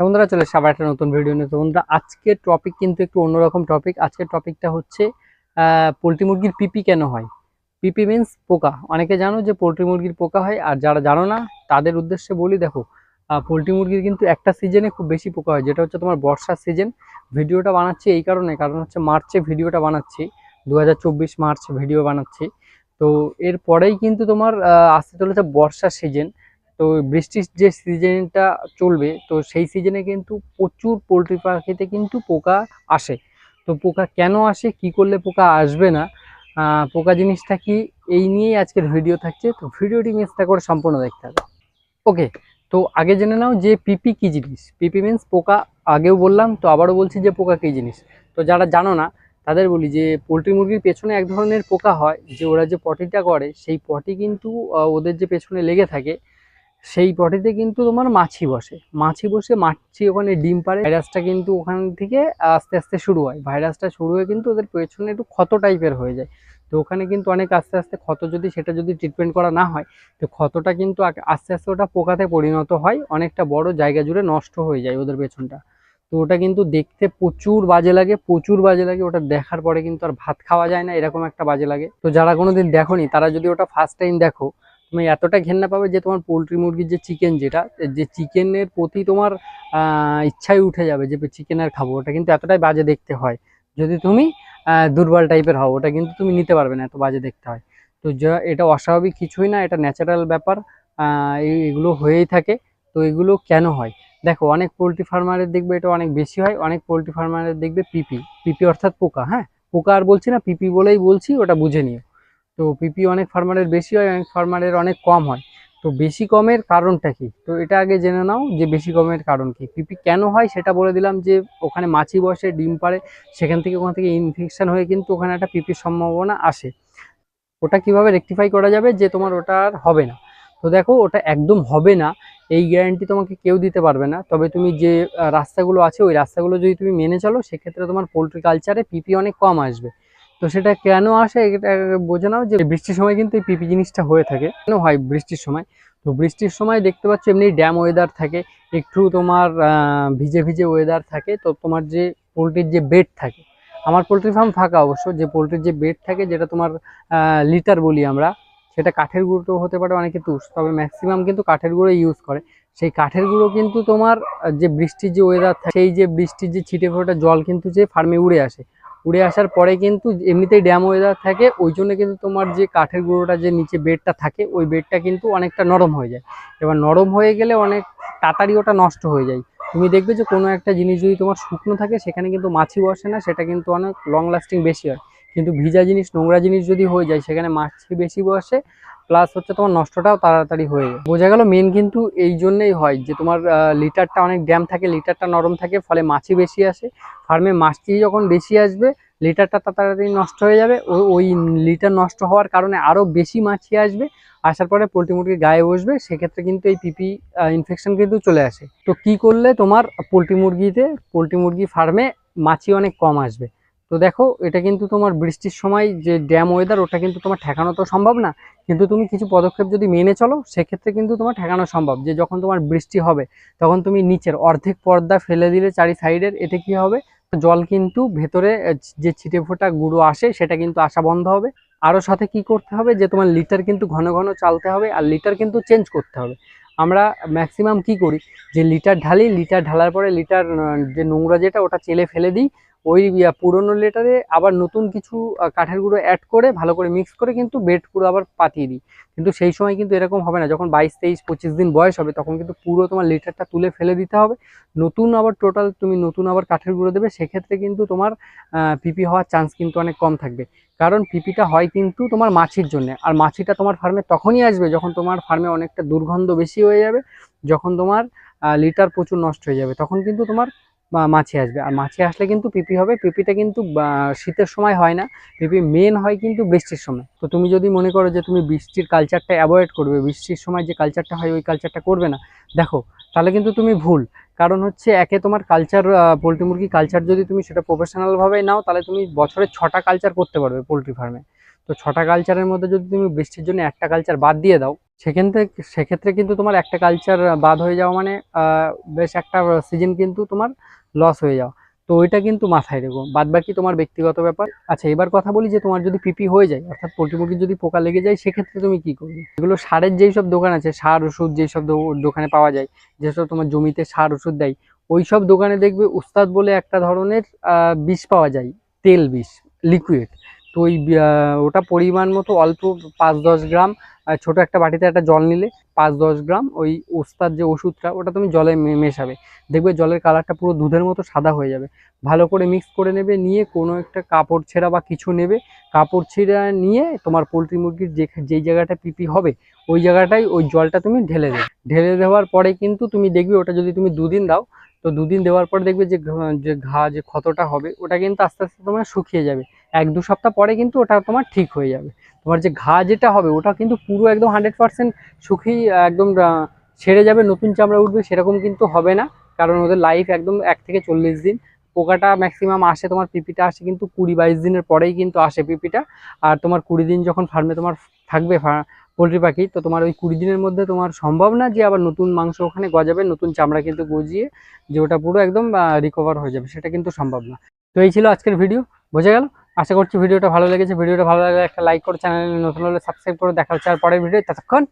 তো বন্ধুরা, চলে এসে আবার একটা নতুন ভিডিও নিয়ে। বন্ধুরা, আজকের টপিক কিন্তু একটু অন্যরকম টপিক আজকের টপিকটা হচ্ছে পোলট্রি মুরগির পিপি কেন হয়? পিপি মিন্স পোকা। অনেকে জানো যে পোলট্রি মুরগির পোকা হয়, আর যারা জানো না, তাদের উদ্দেশ্যে বলি, দেখো পোলট্রি মুরগির কিন্তু একটা সিজনে খুব বেশি পোকা হয়, যেটা হচ্ছে তোমার বর্ষার সিজন ভিডিওটা বানাচ্ছি এই কারণে, কারণ হচ্ছে মার্চে ভিডিওটা বানাচ্ছি দু মার্চ ভিডিও বানাচ্ছি। তো এরপরেই কিন্তু তোমার আসতে চলেছে বর্ষার সিজন তো বৃষ্টির যে সিজনটা চলবে, তো সেই সিজনে কিন্তু প্রচুর পোলট্রি পাখিতে কিন্তু পোকা আসে। তো পোকা কেন আসে, কি করলে পোকা আসবে না পোকা জিনিসটা কি এই নিয়েই আজকের ভিডিও থাকছে। তো ভিডিওটি মিস না করে সম্পূর্ণ দেখতে হবে। ওকে তো আগে জেনে নাও যে পিপি কী জিনিস? পিপি মিন্স পোকা, আগেও বললাম, তো আবারও বলছি যে পোকা কী জিনিস? তো যারা জানো না, তাদের বলি যে পোলট্রি মুরগির পেছনে এক ধরনের পোকা হয়, যে ওরা যে পটিটা করে, সেই পটি কিন্তু ওদের যে পেছনে লেগে থাকে সেই পটিতে কিন্তু তোমার মাছি বসে। মাছি বসে মাছি ওখানে ডিম পারে ভাইরাসটা কিন্তু ওখান থেকে আস্তে আস্তে শুরু হয়। ভাইরাসটা শুরু হয়ে কিন্তু ওদের পেছনে একটু ক্ষত টাইপের হয়ে যায়। তো ওখানে কিন্তু অনেক আস্তে আস্তে ক্ষত যদি সেটা যদি ট্রিটমেন্ট করা না হয়, তো ক্ষতটা কিন্তু আস্তে আস্তে ওটা পোকাতে পরিণত হয়। অনেকটা বড় জায়গা জুড়ে নষ্ট হয়ে যায় ওদের পেছনটা। তো ওটা কিন্তু দেখতে প্রচুর বাজে লাগে, প্রচুর বাজে লাগে। ওটা দেখার পরে কিন্তু আর ভাত খাওয়া যায় না, এরকম একটা বাজে লাগে। তো যারা কোনোদিন দেখোনি, তারা যদি ওটা ফার্স্ট টাইম দেখো তুমি এতটা ঘেন্না পাবে যে তোমার পোলট্রি মুরগির যে চিকেন যেটা, যে চিকেনের প্রতি তোমার ইচ্ছাই উঠে যাবে যে চিকেন আর খাব। ওটা কিন্তু এতটাই বাজে দেখতে হয়। যদি তুমি দুর্বল টাইপের হও, ওটা কিন্তু তুমি নিতে পারবে না, এত বাজে দেখতে হয়। তো যা, এটা অস্বাভাবিক কিছুই না, এটা ন্যাচারাল ব্যাপার এগুলো হয়েই থাকে। তো এগুলো কেন হয়? দেখো, অনেক পোলট্রি ফার্মারের দেখবে এটা অনেক বেশি হয়, অনেক পোলট্রি ফার্মারের দেখবে পিপি। পিপি অর্থাৎ পোকা হ্যাঁ? পোকা আর বলছি না, পিপি বলেই বলছি, ওটা বুঝে নিও। তো পিপি অনেক ফার্মারের বেশি হয়, অনেক ফার্মারের অনেক কম হয়। তো বেশি কমের কারণটা কি? তো এটা আগে জেনে নাও যে বেশি কমের কারণ কি। পিপি কেন হয় সেটা বলে দিলাম যে ওখানে মাছি বসে, ডিম পারে সেখান থেকে ওখান থেকে ইনফেকশান হয়ে কিন্তু ওখানে একটা পিপির সম্ভাবনা আসে। ওটা কীভাবে রেকটিফাই করা যাবে যে তোমার ওটা আর হবে না? তো দেখো, ওটা একদম হবে না, এই গ্যারান্টি তোমাকে কেউ দিতে পারবে না। তবে তুমি যে রাস্তাগুলো আছে, ওই রাস্তাগুলো যদি তুমি মেনে চলো, সেক্ষেত্রে তোমার পোলট্রি কালচারে পিপি অনেক কম আসবে। তো সেটা কেন আসে এটা বোঝে নাও যে বৃষ্টির সময় কিন্তু এই পিপি জিনিসটা হয়ে থাকে। কেন হয় বৃষ্টির সময়? তো বৃষ্টির সময় দেখতে পাচ্ছ এমনি ড্যাম ওয়েদার থাকে, একটু তোমার ভিজে ভিজে ওয়েদার থাকে, তো তোমার যে পোলট্রির যে বেড থাকে, আমার পোলট্রি ফার্ম ফাঁকা অবশ্য, যে পোলট্রির যে বেড থাকে যেটা তোমার লিটার বলি আমরা, সেটা কাঠের গুঁড়ো হতে পারে, অনেকে তুষ, তবে ম্যাক্সিমাম কিন্তু কাঠের গুঁড়ো ইউজ করে। সেই কাঠের গুঁড়ো কিন্তু তোমার যে বৃষ্টির যে ওয়েদার থাকে, সেই যে বৃষ্টির যে ছিটে ফোটা জল কিন্তু যে ফার্মে উড়ে আসে উড়ে আসার পরে কিন্তু এমনিতেই ড্যাম ওয়েদার থাকে, ওই জন্য কিন্তু তোমার যে কাঠের গুঁড়োটা যে নিচে বেডটা থাকে, ওই বেডটা কিন্তু অনেকটা নরম হয়ে যায়। এবার নরম হয়ে গেলে অনেক তাড়াতাড়ি ওটা নষ্ট হয়ে যায়। তুমি দেখবে যে কোনো একটা জিনিস যদি তোমার শুকনো থাকে, সেখানে কিন্তু মাছি বসে না, সেটা কিন্তু অনেক লং লাস্টিং বেশি হয়। কিন্তু ভিজা জিনিস, নোংরা জিনিস যদি হয়ে যায়, সেখানে মাছি বেশি বসে প্লাস হচ্ছে তোমার নষ্টটাও তাড়াতাড়ি হয়ে যায়। বোঝা গেল মেন কিন্তু এই জন্যেই হয় যে তোমার লিটারটা অনেক ড্যাম থাকে লিটারটা নরম থাকে, ফলে মাছি বেশি আসে। ফার্মে মাছি যখন বেশি আসবে লিটারটা তাড়াতাড়ি নষ্ট হয়ে যাবে। ওই লিটার নষ্ট হওয়ার কারণে আরও বেশি মাছি আসবে। আসার পরে পোলট্রি মুরগির গায়ে বসবে, সেক্ষেত্রে কিন্তু এই পিপি ইনফেকশন কিন্তু চলে আসে। তো কি করলে তোমার পোলট্রি মুরগিতে, পোলট্রি মুরগি ফার্মে মাছি অনেক কম আসবে। তো দেখো, এটা কিন্তু তোমার বৃষ্টির সময় যে ড্যাম ওয়েদার ওটা কিন্তু তোমার ঠেকানো তো সম্ভব না। কিন্তু তুমি কিছু পদক্ষেপ যদি মেনে চলো, সেক্ষেত্রে কিন্তু তোমার ঠেকানো সম্ভব। যে যখন তোমার বৃষ্টি হবে, তখন তুমি নিচের অর্ধেক পর্দা ফেলে দিলে চারি সাইডের এতে কি হবে? জল কিন্তু ভেতরে যে ছিটে ফোটা গুঁড়ো আসে, সেটা কিন্তু আসা বন্ধ হবে। আরও সাথে কি করতে হবে? যে তোমার লিটার কিন্তু ঘন ঘন চালতে হবে, আর লিটার কিন্তু চেঞ্জ করতে হবে। আমরা ম্যাক্সিমাম কি করি? যে লিটার ঢালি লিটার ঢালার পরে লিটার যে নোংরা যেটা, ওটা চেলে ফেলে দিই। ওই পুরনো লিটারে আবার নতুন কিছু কাঠের গুঁড়ো অ্যাড করে ভালো করে মিক্স করে কিন্তু বেড পুরো আবার পাতিয়ে দিই। কিন্তু সেই সময় কিন্তু এরকম হবে না। যখন বাইশ, তেইশ, পঁচিশ দিন বয়স হবে তখন কিন্তু পুরো তোমার লিটারটা তুলে ফেলে দিতে হবে। নতুন আবার টোটাল তুমি নতুন আবার কাঠের গুঁড়ো দেবে, সেক্ষেত্রে কিন্তু তোমার পিপি হওয়ার চান্স কিন্তু অনেক কম থাকবে। কারণ পিপিটা হয় কিন্তু তোমার মাছির জন্য। আর মাছিটা তোমার ফার্মে তখনই আসবে যখন তোমার ফার্মে অনেকটা দুর্গন্ধ বেশি হয়ে যাবে, যখন তোমার লিটার প্রচুর নষ্ট হয়ে যাবে। তখন কিন্তু তোমার আহ, মাছি আসবে। আর মাছি আসলে কিন্তু পিপি হবে। পিপিটা কিন্তু শীতের সময় হয় না। পিপি মেন হয় কিন্তু বৃষ্টির সময়। তো তুমি যদি মনে করো যে তুমি বৃষ্টির কালচারটা অ্যাভয়েড করবে বৃষ্টির সময় যে কালচারটা হয় ওই কালচারটা করবে না। দেখো তাহলে কিন্তু তুমি ভুল। কারণ হচ্ছে একে তোমার কালচার পোলট্রি মুরগি কালচার যদি তুমি সেটা প্রফেশনালভাবে নাও তাহলে তুমি বছরে ছটা কালচার করতে পারবে পোলট্রি ফার্মে তো ছটা কালচারের মধ্যে যদি তুমি বৃষ্টির জন্য একটা কালচার বাদ দিয়ে দাও সেখান থেকে সেক্ষেত্রে কিন্তু তোমার একটা কালচার বাদ হয়ে যাওয়া মানে বেশ একটা সিজন কিন্তু তোমার লস হয়ে যাও। তো ওইটা কিন্তু মাথায় রেখো। বাদ বাকি তোমার ব্যক্তিগত ব্যাপার। আচ্ছা এবার কথা বলি যে তোমার যদি পিপি হয়ে যায়, অর্থাৎ পোলট্রি যদি পোকা লেগে যায়, সেক্ষেত্রে তুমি কি করবে? এগুলো সারের যেই সব দোকান আছে, সার ওষুধ যেই সব দোকানে পাওয়া যায় যেসব তোমার জমিতে সার ওষুধ দেয়, ওই সব দোকানে দেখবে উস্তাদ বলে একটা ধরনের বিষ পাওয়া যায়, তেল বিষ লিকুইড তো ওই ওটা পরিমাণ মতো অল্প পাঁচ দশ গ্রাম ছোট একটা বাটিতে একটা জল নিলে পাঁচ দশ গ্রাম ওই ওস্তার যে ওষুধটা, ওটা তুমি জলে মেশাবে। দেখবে জলের কালারটা পুরো দুধের মতো সাদা হয়ে যাবে। ভালো করে মিক্স করে নেবে, নিয়ে কোনো একটা কাপড় ছেঁড়া বা কিছু নেবে। কাপড় ছেঁড়া নিয়ে তোমার পোলট্রি মুরগির যে, যেই জায়গাটা পিপি হবে, ওই জায়গাটায় ওই জলটা তুমি ঢেলে দেবে। ঢেলে দেওয়ার পরে কিন্তু তুমি দেখবে ওটা যদি তুমি দুদিন দাও, তো দুদিন দেওয়ার পর দেখবে যে ঘা, যে ক্ষতটা হবে, ওটা কিন্তু আস্তে আস্তে তোমার শুকিয়ে যাবে। এক দু সপ্তাহ পরে কিন্তু ওটা তোমার ঠিক হয়ে যাবে। তোমার যে ঘা যেটা হবে, ওটা কিন্তু পুরো একদম হান্ড্রেড পার্সেন্ট শুকিয়ে একদম ছেড়ে যাবে, নতুন চামড়া উঠবে, সেরকম কিন্তু হবে না। কারণ ওদের লাইফ একদম এক থেকে চল্লিশ দিন। পোকাটা ম্যাক্সিমাম আসে, তোমার পিপিটা আসে কিন্তু কুড়ি বাইশ দিনের পরেই কিন্তু আসে পিপিটা। আর তোমার কুড়ি দিন যখন ফার্মে তোমার থাকবে পোলট্রি পাখি, তো তোমার ওই কুড়ি দিনের মধ্যে তোমার সম্ভব না যে আবার নতুন মাংস ওখানে গজাবে, নতুন চামড়া কিন্তু গজিয়ে যে ওটা পুরো একদম রিকভার হয়ে যাবে। সেটা কিন্তু সম্ভব না। তো এই ছিল আজকের ভিডিও বোঝা গেল? আশা করছি ভিডিওটা ভালো লেগেছে। ভিডিওটা ভালো লাগলে একটা লাইক করে চ্যানেলে নতুন হলে সাবস্ক্রাইব করে দেখা হচ্ছে আর পরের ভিডিও ততক্ষণ